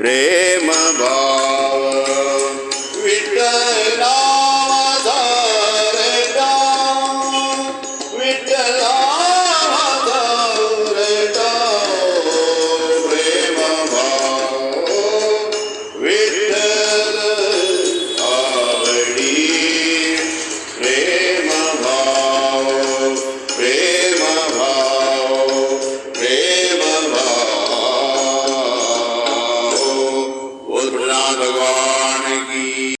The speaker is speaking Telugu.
ప్రేమ భా